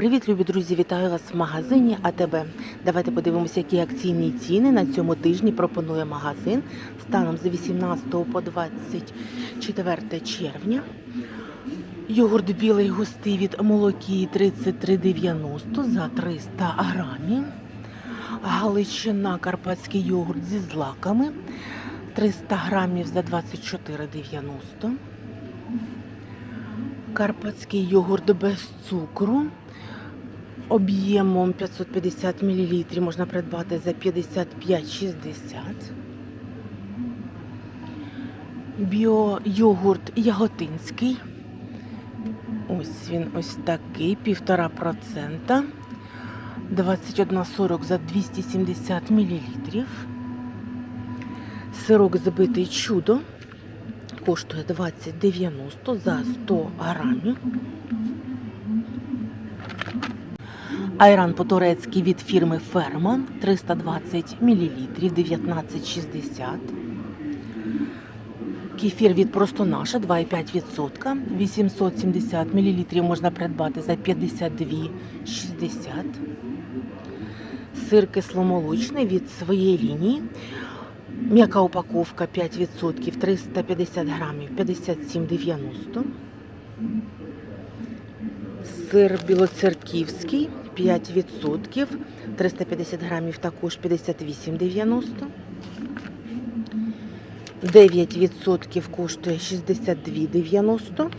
Привіт, любі друзі! Вітаю вас в магазині АТБ. Давайте подивимося, які акційні ціни на цьому тижні пропонує магазин станом з 18 по 24 червня. Йогурт білий густий від молокії 33,90 за 300 грамів. Галичина карпатський йогурт зі злаками 300 грамів за 24,90. Карпатський йогурт без цукру об'ємом 550 мл можна придбати за 55,60. Біо-йогурт яготинський. Ось він ось такий, 1,5%. 21,40 за 270 мл. Сирок збитий чудо коштує 20,90 за 100 грамів. Айран по-турецьки від фірми Ферма 320 мл 19,60. Кефір від просто наша 2,5%. 870 мл можна придбати за 52,60. Сир кисломолочний від своєї лінії. М'яка упаковка 5%, 350 грамів, 57,90. Сир білоцерківський 5%, 350 грамів, також 58,90. 9% коштує 62,90.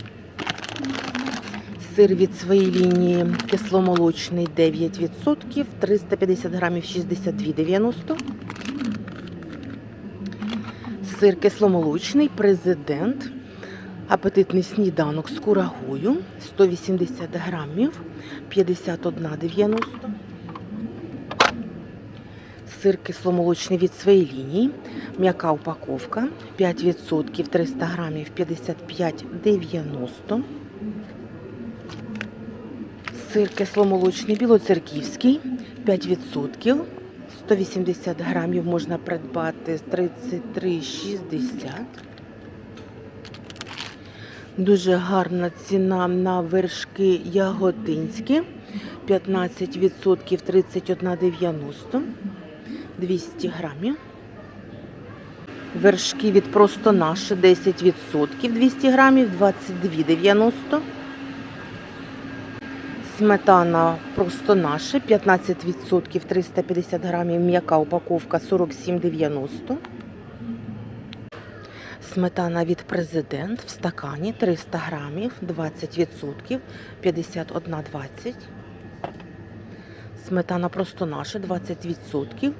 Сир від своєї лінії кисломолочний 9%, 350 грамів, 62,90. Сир кисломолочний, президент, апетитний сніданок з курагою, 180 грамів, 51,90. Сир кисломолочний від своєї лінії, м'яка упаковка, 5%, 300 грамів, 55,90. Сир кисломолочний білоцерківський, 5%. 180 грамів можна придбати 33,60. Дуже гарна ціна на вершки ягодинські. 15% 31,90. 200 грамів. Вершки від просто наші 10% 200 грамів 22,90. Сметана просто наша, 15% 350 грамів, м'яка упаковка 47,90. Сметана від президент в стакані 300 грамів, 20%, 51,20. Сметана просто наша, 20%,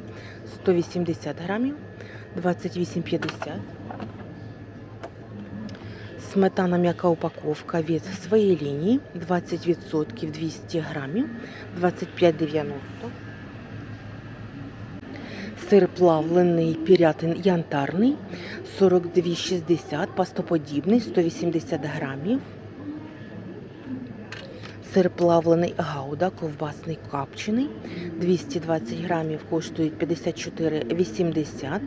180 грамів, 28,50. Сметана м'яка упаковка від своєї лінії 20% 200 грамів 25,90. Сир плавлений пірятин янтарний 42,60, пастоподібний 180 грамів. Сир плавлений гауда, ковбасний капчений 220 грамів коштують 54,80.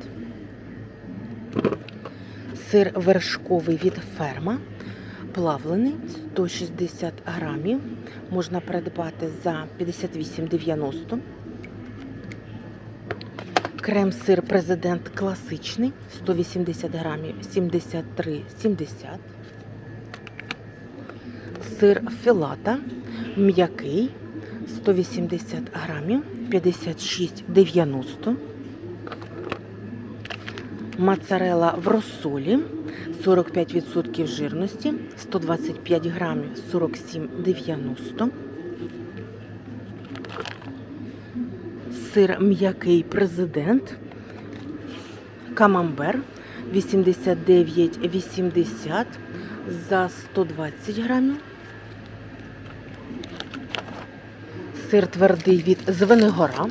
Сир вершковий від ферма. Плавлений 160 грамів. Можна придбати за 58,90. Крем-сир президент класичний 180 грамів 73,70. Сир філата м'який 180 грамів 56,90. Моцарела в розсолі 45% жирності, 125 грамів 47,90. Сир м'який президент. Камамбер 89,80 за 120 грамів. Сир твердий від Звенигора.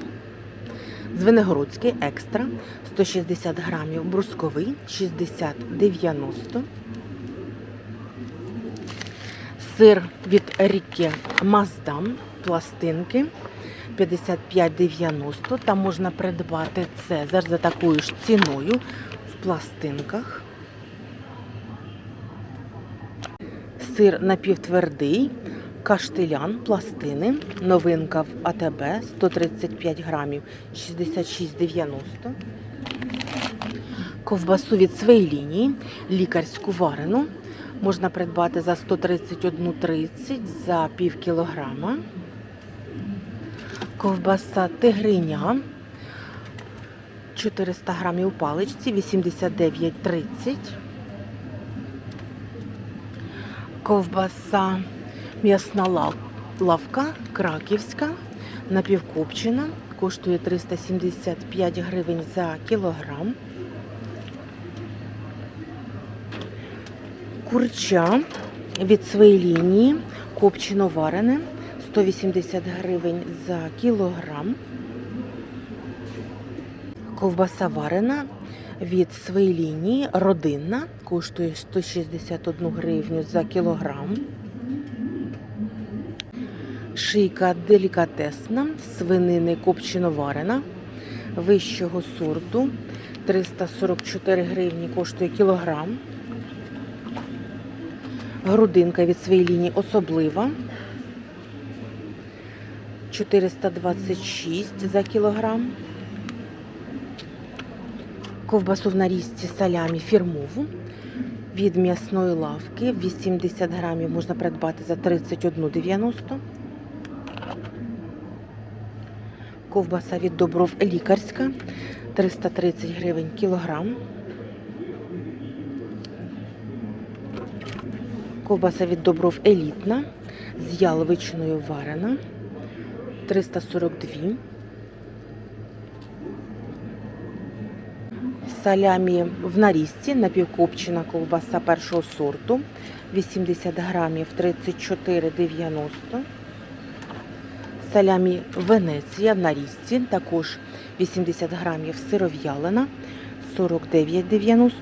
Звенигородський екстра 160 грамів, брусковий 60-90. Сир від Ріки Маздам, пластинки 55,90. Там можна придбати Цезар за такою ж ціною в пластинках. Сир напівтвердий Каштилян, пластини, новинка в АТБ 135 грамів 66,90. Ковбасу від своєї лінії, лікарську варену. Можна придбати за 131,30 за пів кілограма. Ковбаса тигриня 400 грамів у паличці 89,30. Ковбаса м'ясна лав- лавка краківська напівкопчена. Коштує 375 гривень за кілограм. Курча від своєї лінії копчено варене 180 гривень за кілограм. Ковбаса варена від своєї лінії родинна коштує 161 гривню за кілограм. Шийка делікатесна, свинини копчено варена вищого сорту 344 гривні коштує кілограм. Грудинка від своєї лінії особлива 426 за кілограм. Ковбасу в нарізці салямі фірмову від м'ясної лавки 80 грамів можна придбати за 31,90. Ковбаса від Добров лікарська 330 гривень кілограм. Ковбаса від Добров елітна з яловичиною варена 342. Салямі в нарізці напівкопчена ковбаса першого сорту 80 грамів 34,90. Салямі Венеція в нарізці також 80 грамів сиров'ялина 49,90.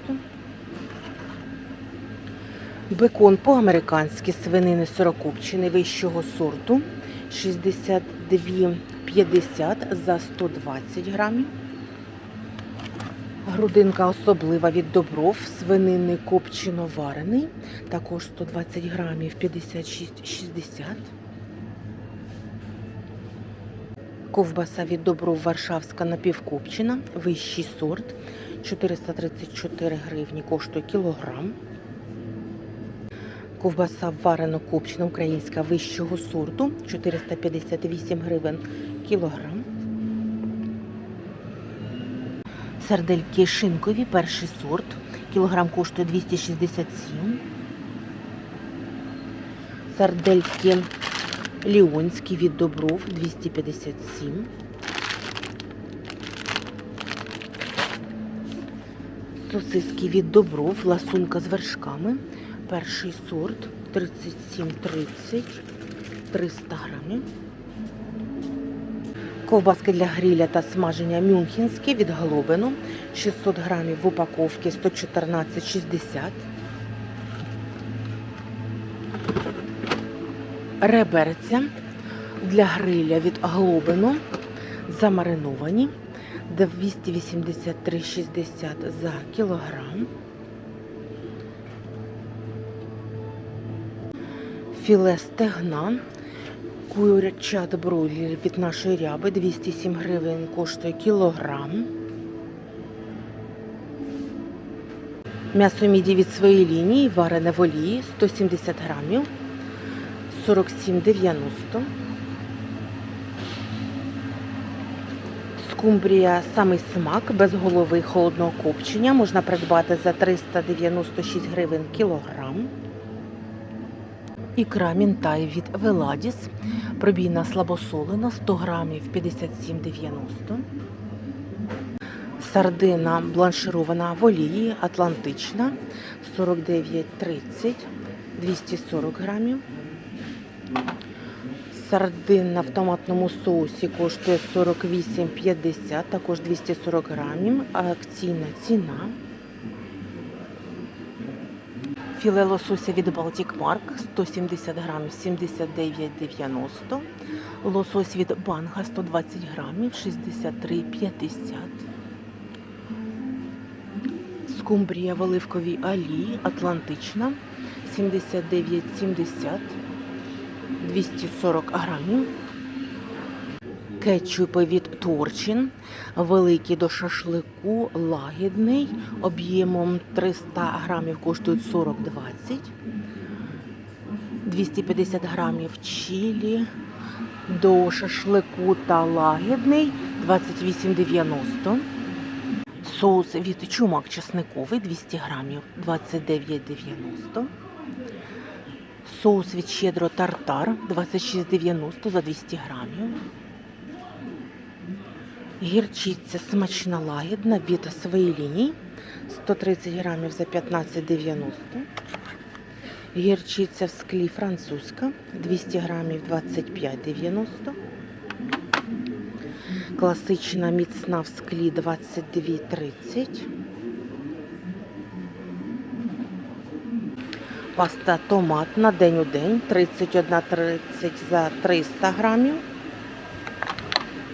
Бекон по-американськи свинини сирокопчини вищого сорту 62,50 за 120 грамів. Грудинка особлива від добров, свинини копчено варений, також 120 грамів 56,60. Ковбаса від добров Варшавська напівкопчена, вищий сорт 434 гривні коштує кілограм. Ковбаса варено копчена українська вищого сорту 458 гривень кілограм. Сардельки шинкові, перший сорт. Кілограм коштує 267. Сардельки ліонські від добров 257. Сосиски від добров, ласунка з вершками. Перший сорт 37,30, 300 грамів. Ковбаски для гриля та смаження мюнхенські від Глобину 600 грамів в упаковці 114,60. Реберця для гриля від Глобину замариновані 283,60 за кілограм. Філе стегна Курчат бройлер від нашої ряби 207 гривень коштує кілограм. М'ясо міді від своєї лінії варене в олії 170 грамів 47,90. Скумбрія самий смак без голови холодного копчення можна придбати за 396 гривень кілограм. Ікра мінтай від Веладіс. Пробійна слабосолена 100 грамів 57,90. Сардина бланширована в олії Атлантична 49,30 240 грамів. Сардина в томатному соусі коштує 48,50, також 240 грамів. Акційна ціна. Філе лосося від Baltic Mark 170 грамів 79,90. Лосось від Банга 120 грамів 63,50. Скумбрія в оливковій олії Атлантична 79,70 240 грамів. Кетчупи від Торчин, великий до шашлику, лагідний, об'ємом 300 грамів коштують 40-20. 250 грамів чилі до шашлику та лагідний 28,90. Соус від чумак чесниковий 200 грамів 29,90. Соус від щедро тартар 26,90 за 200 грамів. Гірчиця смачна лагідна від своєї лінії 130 грамів за 15,90. Гірчиця в склі французька 200 грамів 25,90. Класична міцна в склі 22,30. Паста томатна день у день 31,30 за 300 грамів.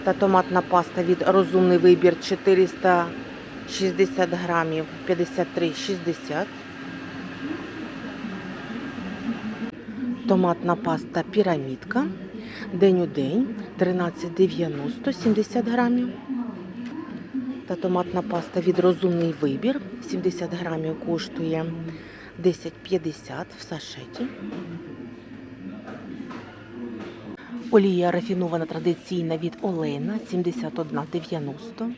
Та томатна паста від розумний вибір 460 грамів 53,60. Томатна паста пірамідка. День у день 13,90 70 грамів. Та томатна паста від розумний вибір 70 грамів коштує 10,50 в сашеті. Олія рафінована традиційна від Олена 71,90.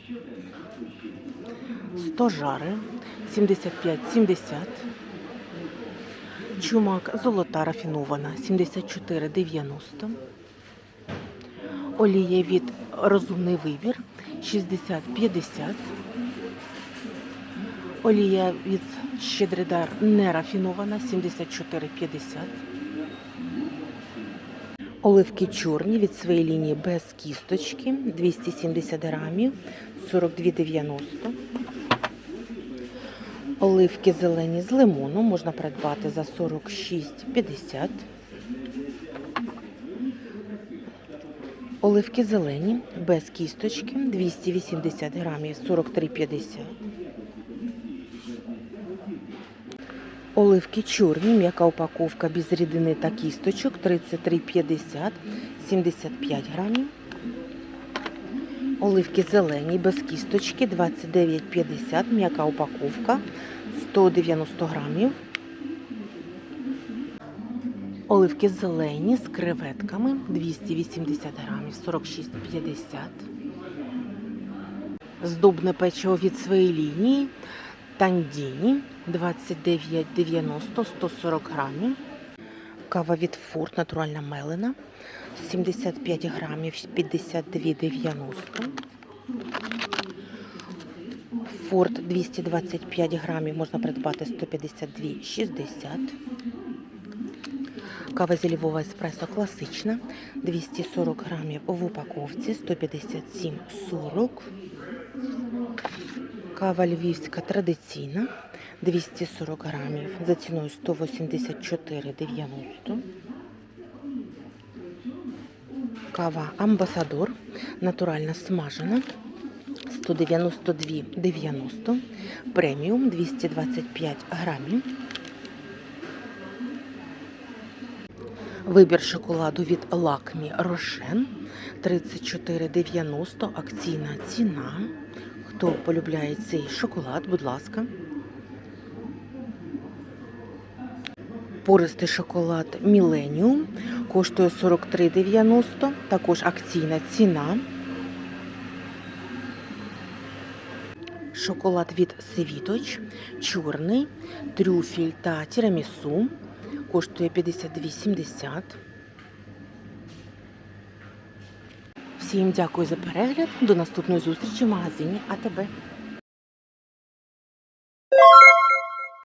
Стожари 75,70. Чумак золота рафінована 74,90. Олія від розумний вибір 60,50. Олія від щедридар нерафінована 74,50. Оливки чорні від своєї лінії без кісточки 270 грамів 42,90. Оливки зелені з лимоном можна придбати за 46,50. Оливки зелені без кісточки 280 грамів 43,50. Оливки чорні, м'яка упаковка без рідини та кісточок 33,50, 75 грамів. Оливки зелені без кісточки 29,50, м'яка упаковка 190 грамів. Оливки зелені з креветками 280 грамів 46,50. Здобне печиво від своєї лінії Тандіні 29,90 140 грамів. Кава від Форт натуральна мелена 75 грамів 52,90. Форт 225 грамів можна придбати 152,60. Кава зілівова еспресо класична 240 грамів в упаковці 157,40. Кава львівська традиційна 240 грамів за ціною 184,90. Кава Амбасадор натуральна смажена 192,90. Преміум 225 грамів. Вибір шоколаду від Лакмі Рошен 34,90 акційна ціна. Хто полюбляє цей шоколад, будь ласка. Пористий шоколад Міленіум коштує 43,90, також акційна ціна. Шоколад від Світоч, чорний, трюфель та тірамісу коштує 52,70. Всім дякую за перегляд. До наступної зустрічі в магазині АТБ.